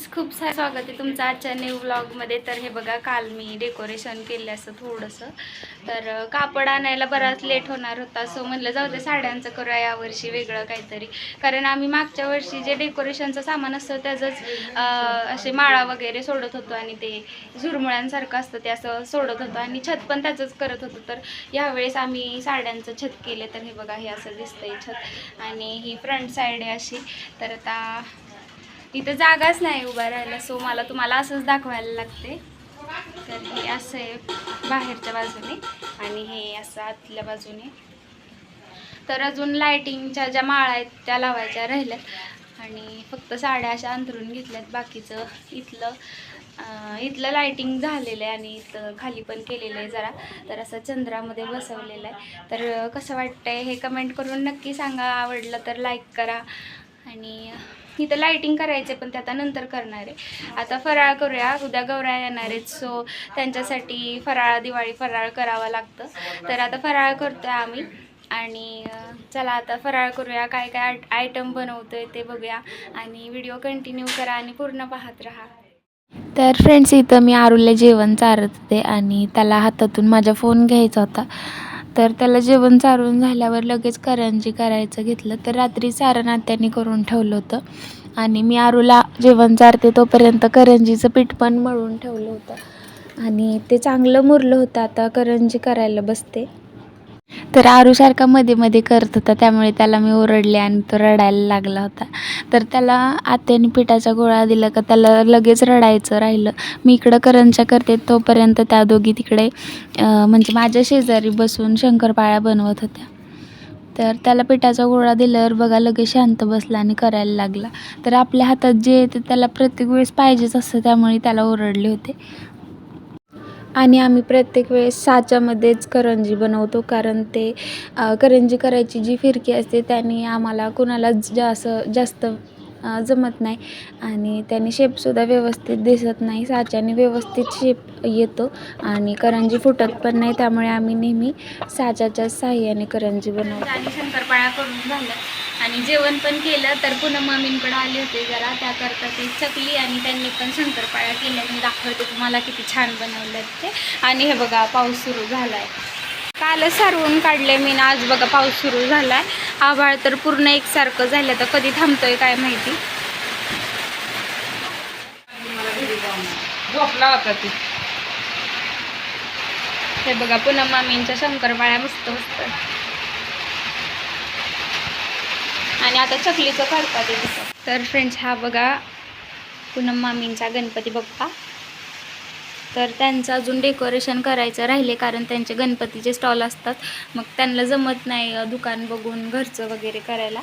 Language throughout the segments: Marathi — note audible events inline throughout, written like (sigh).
फ्रेंड्स खूप सारं स्वागत आहे तुमचं आजच्या न्यू व्लॉगमध्ये तर हे बघा काल मी डेकोरेशन केलं असं थोडंसं. तर कापड आणायला बराच लेट होणार होता सो म्हणलं जाऊ दे साड्यांचं करूया यावर्षी वेगळं काहीतरी. कारण आम्ही मागच्या वर्षी जे डेकोरेशनचं सामान असतं त्याचंच असे माळा वगैरे सोडत होतो आणि ते झुरमुळ्यांसारखं असतं ते असं सोडत होतो. आणि छत पण त्याचंच करत होतो. तर यावेळेस आम्ही साड्यांचं छत केलं. तर हे बघा हे असं दिसतंय छत. आणि ही फ्रंट साईड आहे अशी. तर आता इथं जागाच नाही उभा राहायला सो मला तुम्हाला असंच दाखवायला लागते. तर हे असं आहे बाहेरच्या बाजूने आणि हे असं आतल्या बाजूने. तर अजून लायटिंगच्या ज्या माळा आहेत त्या लावायच्या राहिल्यात. आणि फक्त साड्या अशा अंतरून घेतल्यात. बाकीचं इथलं इथलं लायटिंग झालेलं आहे आणि इथं खाली पण केलेलं आहे जरा. तर असं चंद्रामध्ये बसवलेलं आहे. तर कसं वाटतंय हे कमेंट करून नक्की सांगा. आवडलं तर लाईक करा. आणि इथं लायटिंग करायचे पण ते आता नंतर करणार आहे. आता फराळ करूया. उद्या गौऱ्या येणार आहेत. सो त्यांच्यासाठी फराळ दिवाळी फराळ करावं लागतं. तर आता फराळ करतोय आम्ही. आणि चला आता फराळ करूया. काय काय आयटम बनवतो आहे ते बघूया. आणि व्हिडिओ कंटिन्यू करा आणि पूर्ण पाहत राहा. तर फ्रेंड्स इथं मी आरूला जेवण चारत होते आणि त्याला हातातून माझा फोन घ्यायचा होता. तर त्याला जेवण चारून झाल्यावर लगेच करंजी करायचं घेतलं. तर रात्री सारण आत्याने करून ठेवलं होतं. आणि मी आरूला जेवण चारते तोपर्यंत करंजीचं पीठ पण मळून ठेवलं होतं. आणि ते चांगलं मुरलं होतं. आता करंजी करायला बसते. तर आरूसारखा मध्ये मध्ये करत होता त्यामुळे त्याला मी ओरडले आणि तो रडायला लागला होता. तर त्याला आत्याने पिठाचा गोळा दिला का त्याला लगेच रडायचं राहिलं. मी इकडं करंजा करते तोपर्यंत त्या दोघी तिकडे म्हणजे माझ्या शेजारी बसून शंकरपाळ्या बनवत होत्या. तर त्याला पिठाचा गोळा दिल्यावर बघा लगेच शांत बसला आणि करायला लागला. तर आपल्या हातात जे येते त्याला प्रत्येक वेळेस पाहिजेच असतं त्यामुळे त्याला ओरडले होते. आणि आम्ही प्रत्येक वेळेस साच्यामध्येच करंजी बनवतो कारण ते करंजी करायची जी फिरकी असते त्याने आम्हाला कुणालाच जास्त जास्त जमत नाही. आणि त्याने शेपसुद्धा व्यवस्थित दिसत नाही साच्याने व्यवस्थित शेप येतो आणि करंजी फुटत पण नाही त्यामुळे आम्ही नेहमी साच्याच्या साह्याने करंजी बनवतो. आणि शंकरपाळ्या करून झालं. आणि जेवण पण केलं तर पुन्हा मम्मींकडे आले होते जरा. त्याकरता ते चकली आणि त्यांनी पण शंकरपाळ्या केल्या. मी दाखवते तुम्हाला किती छान बनवल्यात ते. आणि हे बघा पाऊस सुरू झाला आहे कालच सारवून काढले मी ना आज बघा पाऊस सुरू झाला आहे आभाळ तर पूर्ण एकसारखं झालं. तर कधी थांबतोय काय माहिती? झोपला होता ती. हे बघा पुन्हा मामींच्या शंकरपाळ्या मस्त मस्त आणि आता चकलीचं काढतात ते तर फ्रेंड्स हा बघा पूनम मामींचा गणपती बाप्पा. तर त्यांचं अजून डेकोरेशन करायचं राहिले कारण त्यांचे गणपतीचे स्टॉल असतात. मग त्यांना जमत नाही दुकान बघून घरचं वगैरे करायला.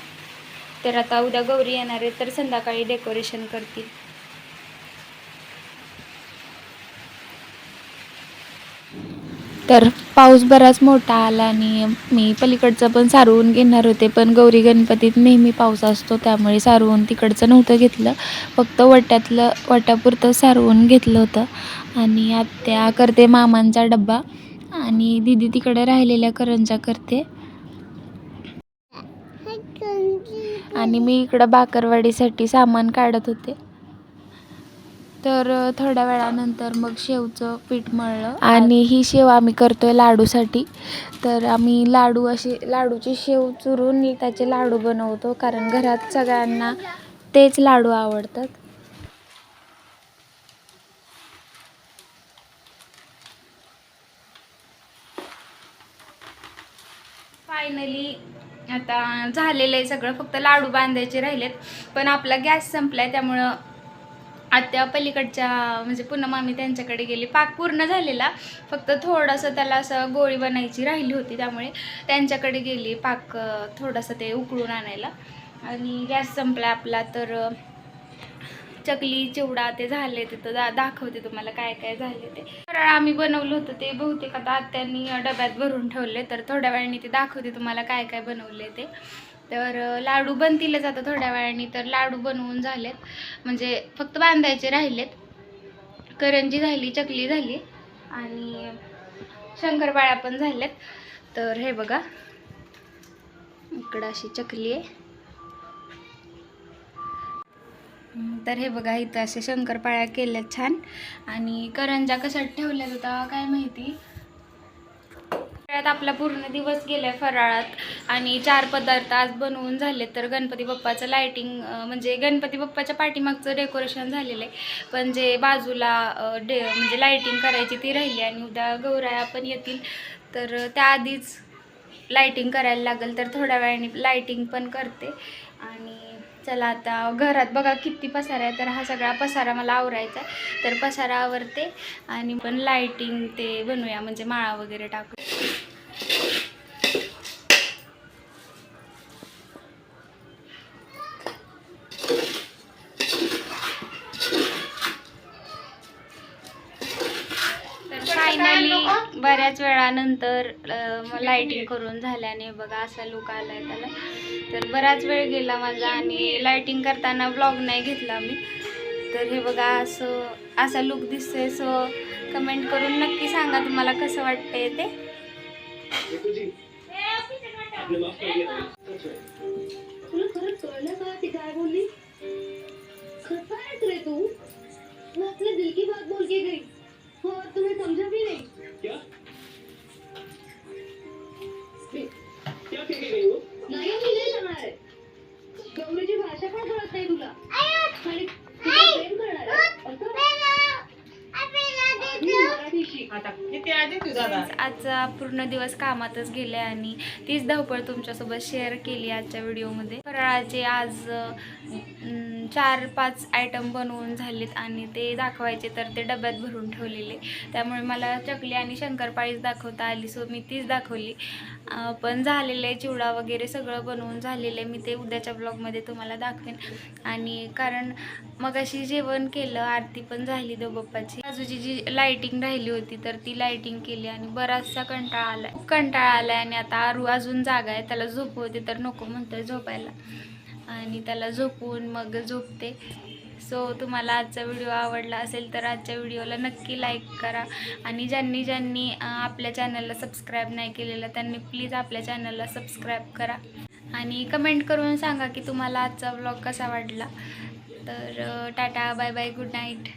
तर आता उद्या गौरी येणार आहे तर संध्याकाळी डेकोरेशन करतील. तर पाऊस बराच मोठा आला आणि मी पलीकडचं पण सारवून घेणार होते पण गौरी गणपतीत नेहमी पाऊस असतो त्यामुळे सारवून तिकडचं नव्हतं घेतलं. फक्त वट्यातलं वट्यापुरतं सारवून घेतलं होतं. आणि आत्या करते मामांचा डब्बा आणि दिदी तिकडे राहिलेल्या करंजा करते. आणि मी इकडं बाकरवाडीसाठी सामान काढत होते. तर थोड्या वेळानंतर मग शेवचं पीठ मळलं. आणि ही शेव आम्ही करतोय लाडूसाठी. तर आम्ही लाडू असे लाडूची शेव चुरून त्याचे लाडू बनवतो कारण घरात सगळ्यांना तेच लाडू आवडतात. फायनली आता झालेलं आहे सगळं. फक्त लाडू बांधायचे राहिलेत. पण आपला गॅस संपलाय त्यामुळं आत्या पलीकडच्या म्हणजे पुन्हा मामी त्यांच्याकडे गेली. पाक पूर्ण झालेला. फक्त थोडंसं त्याला असं गोळी बनायची राहिली होती त्यामुळे त्यांच्याकडे गेली पाक थोडंसं ते उकळून आणायला. आणि गॅस संपला आपला तर चकली चिवडा ते झाले तिथं दा दाखवते तुम्हाला काय काय झाले ते. फराळ आम्ही बनवलं होतं ते बहुतेक आता आत्यांनी डब्यात भरून ठेवले तर थोड्या वेळाने ते दाखवते तुम्हाला काय काय बनवले ते. तर लाडू बनतीलच आता थोड्या वेळाने तर लाडू बनवून झालेत. म्हणजे फक्त बांधायचे राहिलेत. करंजी झाली चकली झाली आणि शंकरपाळ्या पण झाल्यात. तर हे बघा. इकडं अशी चकली आहे. तर हे बघा इथं असे शंकरपाळ्या केल्या छान. आणि करंजा कशात ठेवल्या होता काय माहिती? फराळात आपला पूर्ण दिवस गेलाय फराळात. आणि चार पदार्थ आज बनवून झाले तर गणपती बाप्पाचं लायटिंग म्हणजे गणपती बाप्पाच्या पाठीमागचं डेकोरेशन झालेलं आहे. पण जे बाजूला डे म्हणजे लायटिंग करायची ती राहिली आणि उद्या गौराया पण येतील. तर त्याआधीच लायटिंग करायला लागेल तर थोड्या वेळाने लायटिंग पण करते. आणि चला आता घरात बघा किती पसारा आहे. तर हा सगळा पसारा मला आवरायचा आहे. तर पसारा आवरते आणि पण लायटिंग ते बनवूया. म्हणजे माळा वगैरे टाकू बऱ्याच वेळानंतर लाईटिंग (laughs) करून झाल्याने बघा असा लुक आलाय त्याला. तर बराच वेळ गेला माझा आणि लाईटिंग करताना ब्लॉग नाही घेतला मी. तर हे बघा असं असा लुक दिसतोय. सो कमेंट करून नक्की सांगा तुम्हाला कसं वाटतंय ते. दिल की? बात बोल के गई और तुम्हें समझा भी नहीं. क्या क्या? आधी आजचा पूर्ण दिवस कामातच गेले आणि तीच धावपळ तुमच्यासोबत शेअर केली आजच्या व्हिडिओमध्ये फराळाचे आज चार पाच आयटम बनवून झालेत आणि ते दाखवायचे तर ते डब्यात भरून ठेवलेले. त्यामुळे मला चकली आणि शंकरपाळीच दाखवता आली सो मी तीच दाखवली. पण झालेलं आहे चिवडा वगैरे सगळं बनवून झालेलं आहे मी ते उद्याच्या ब्लॉगमध्ये तुम्हाला दाखवेन. आणि कारण मग अशी जेवण केलं आरती पण झाली देवबाप्पाची बाजूची जी लाईटिंग राहिली होती तर ती लाईटिंग केली आणि बराचसा कंटाळा आला. खूप कंटाळा आला आणि आता आरू अजून जागा आहे त्याला झोपवते तर नको म्हणतोय झोपायला. आणि त्याला झोपवून मग झोपते. सो तुम्हाला आजचा व्हिडिओ आवडला असेल तर आजच्या व्हिडिओला नक्की लाईक करा. आणि ज्यांनी ज्यांनी आपल्या चॅनलला सबस्क्राईब नाही केलेलं त्यांनी प्लीज आपल्या चॅनलला सबस्क्राईब करा. आणि कमेंट करून सांगा की तुम्हाला आजचा व्लॉग कसा वाटला. तर tata bye bye good night